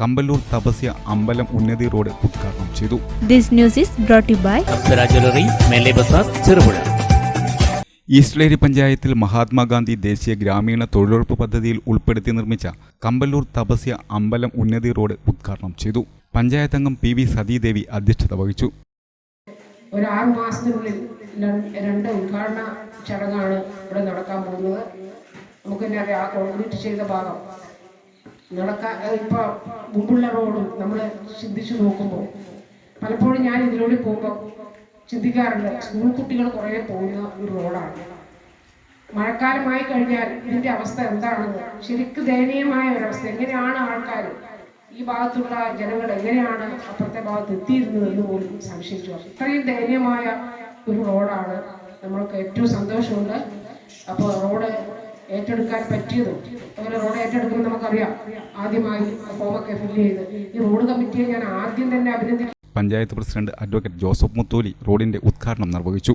കമ്പല്ലൂർ തപസ്യ അമ്പലം ഉന്നതി റോഡ് ഉദ്ഘാടനം ചെയ്തു. This news is brought to by Apsara jewellery Cherupuzha. Eastleri പഞ്ചായത്തിൽ മഹാത്മാഗാന്ധി ദേശീയ ഗ്രാമീണ തൊഴിലുറപ്പ് പദ്ധതിയിൽ ഉൾപ്പെടുത്തി നിർമ്മിച്ച കമ്പല്ലൂർ തപസ്യ അമ്പലം ഉന്നതി റോഡ് ഉദ്ഘാടനം ചെയ്തു. പഞ്ചായത്ത് അംഗം പി വി സതീദേവി അധ്യക്ഷത വഹിച്ചു. ഒരു ആറ് മാസത്തിനുള്ളിൽ രണ്ട് ഉദ്ഘാടന ചടങ്ങാണ് ഇവിടെ നടക്കാൻ പോകുന്നത്. നമുക്ക് തന്നെ അറിയാം ആ കോൺക്രീറ്റ് ചെയ്ത ഭാഗം നടക്കാൻ ഇപ്പൊ മുമ്പുള്ള റോഡ് നമ്മൾ ചിന്തിച്ചു നോക്കുമ്പോൾ പലപ്പോഴും ഞാൻ ഇതിലൂടെ പോകുമ്പോൾ ചിന്തിക്കാറുണ്ട് സ്കൂൾ കുട്ടികൾ കുറേ പോകുന്ന ഒരു റോഡാണ്. മഴക്കാലമായി കഴിഞ്ഞാൽ ഇതിന്റെ അവസ്ഥ എന്താണെന്ന് ശരിക്കും ദയനീയമായ ഒരവസ്ഥ എങ്ങനെയാണ് ആൾക്കാർ ഈ ഭാഗത്തുള്ള ജനങ്ങൾ എങ്ങനെയാണ് അപ്പുറത്തെ ഭാഗത്ത് എത്തിയിരുന്നത് എന്ന് പോലും സംശയിച്ചു. ഇത്രയും ദയനീയമായ ഒരു റോഡാണ് നമ്മൾക്ക് ഏറ്റവും സന്തോഷമുണ്ട്. അപ്പോൾ റോഡ് ഏറ്റെടുക്കാൻ പറ്റിയതും അതുപോലെ റോഡ് ഏറ്റെടുക്കുമ്പോൾ നമുക്കറിയാം ആദ്യമായി ഫോമൊക്കെ ഫില്ല് ചെയ്ത്. ഈ റോഡ് കമ്മിറ്റിയെ ഞാൻ ആദ്യം തന്നെ അഭിനന്ദിക്കുന്നു panchayat president advocate Joseph Mutholi റോഡിന്റെ ഉദ്ഘാടനം നിർവഹിച്ചു.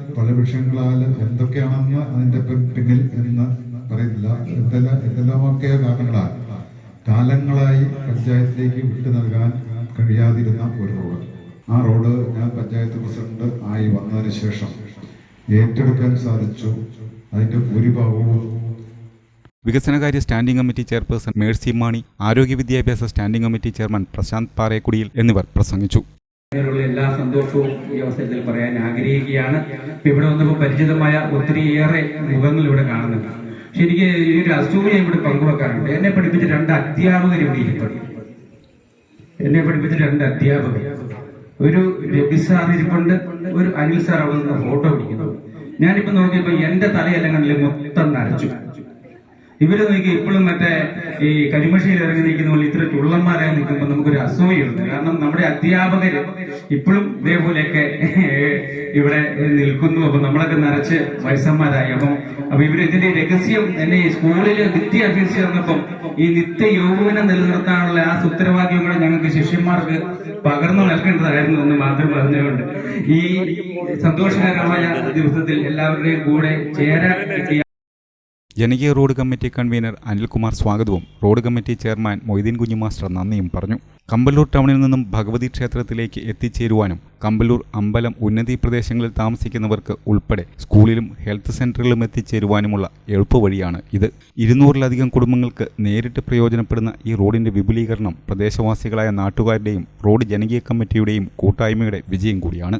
പല വിഷയങ്ങളാലും എന്തൊക്കെയാണെന്ന് അതിന്റെ പിന്നിൽ എന്ന് പറയുന്നില്ല. എന്തെല്ലാം എന്തെല്ലാമൊക്കെ കാരണങ്ങളാൽ കാലങ്ങളായി പഞ്ചായത്തിലേക്ക് വിട്ടു നൽകാൻ കഴിയാതിരുന്ന ഒരു റോഡ്. ആ റോഡ് ഞാൻ പഞ്ചായത്ത് പ്രസിഡന്റ് ആയി വന്നതിന് ശേഷം ഏറ്റെടുക്കാൻ സാധിച്ചു. അതിന്റെ ഭൂരിഭാഗവും വികസനകാര്യ standing committee chairperson Mercy Mani ആരോഗ്യ വിദ്യാഭ്യാസ standing committee chairman Prashanth Parekudiyil എന്നിവർ പ്രസംഗിച്ചു. എല്ലാ സന്തോഷവും ഈ അവസരത്തിൽ പറയാൻ ആഗ്രഹിക്കുകയാണ്. ഇവിടെ വന്നപ്പോൾ പരിചിതമായ ഒത്തിരിയേറെ മുഖങ്ങൾ ഇവിടെ കാണുന്നുണ്ട്. പക്ഷെ എനിക്ക് ഈ ഒരു അസൂയ ഇവിടെ പങ്കുവെക്കാറുണ്ട്. എന്നെ പഠിപ്പിച്ച രണ്ട് അധ്യാപകർ ഇവിടെ ഇരിപ്പുണ്ട്. എന്നെ പഠിപ്പിച്ച രണ്ട് അധ്യാപകർ. ഒരു രവി സാർ ഇരിപ്പുണ്ട് ഒരു അനിൽ സാർ അവിടെ നിന്ന് ഫോട്ടോ പിടിക്കുന്നു. ഞാനിപ്പോ നോക്കിയപ്പോ എന്റെ തലയെല്ലാം കണ്ടില്ല മൊത്തം നരച്ചു. ഇവർ നോക്കി ഇപ്പോഴും മറ്റേ ഈ കരിമഷയിൽ ഇറങ്ങി നിൽക്കുന്ന പോലെ ഇത്ര ചുള്ളന്മാരായി നിൽക്കുമ്പോൾ നമുക്കൊരു അസൂയുണ്ട്. കാരണം നമ്മുടെ അധ്യാപകർ ഇപ്പോഴും ഇതേപോലെയൊക്കെ ഇവിടെ നിൽക്കുന്നു. അപ്പൊ നമ്മളൊക്കെ നിറച്ച് വയസ്സന്മാരായി. അപ്പം അപ്പൊ ഇവർ ഇതിന്റെ രഹസ്യം എന്നെ ഈ സ്കൂളിൽ നിത്യ അഭ്യസിച്ച് തന്നപ്പം ഈ നിത്യ യൗവനം നിലനിർത്താനുള്ള ആ സുത്രവാക്യം കൂടെ ഞങ്ങൾക്ക് ശിഷ്യന്മാർക്ക് പകർന്നു നൽകേണ്ടതായിരുന്നു എന്ന് മാത്രം പറഞ്ഞുകൊണ്ട് ഈ സന്തോഷകരമായ ദിവസത്തിൽ എല്ലാവരുടെയും കൂടെ ചേരാൻ ജനകീയ റോഡ് കമ്മിറ്റി കൺവീനർ അനിൽകുമാർ സ്വാഗതവും. റോഡ് കമ്മിറ്റി ചെയർമാൻ മൊയ്തീൻ കുഞ്ഞു മാസ്റ്റർ നന്ദിയും പറഞ്ഞു. കമ്പല്ലൂർ ടൗണിൽ നിന്നും ഭഗവതി ക്ഷേത്രത്തിലേക്ക് എത്തിച്ചേരുവാനും കമ്പല്ലൂർ അമ്പലം ഉന്നതി പ്രദേശങ്ങളിൽ താമസിക്കുന്നവർക്ക് ഉൾപ്പെടെ സ്കൂളിലും ഹെൽത്ത് സെന്ററിലും എത്തിച്ചേരുവാനുമുള്ള എളുപ്പവഴിയാണ് ഇത്. ഇരുന്നൂറിലധികം കുടുംബങ്ങൾക്ക് നേരിട്ട് പ്രയോജനപ്പെടുന്ന ഈ റോഡിന്റെ വിപുലീകരണം പ്രദേശവാസികളായ നാട്ടുകാരുടെയും റോഡ് ജനകീയ കമ്മിറ്റിയുടെയും കൂട്ടായ്മയുടെ വിജയം കൂടിയാണ്.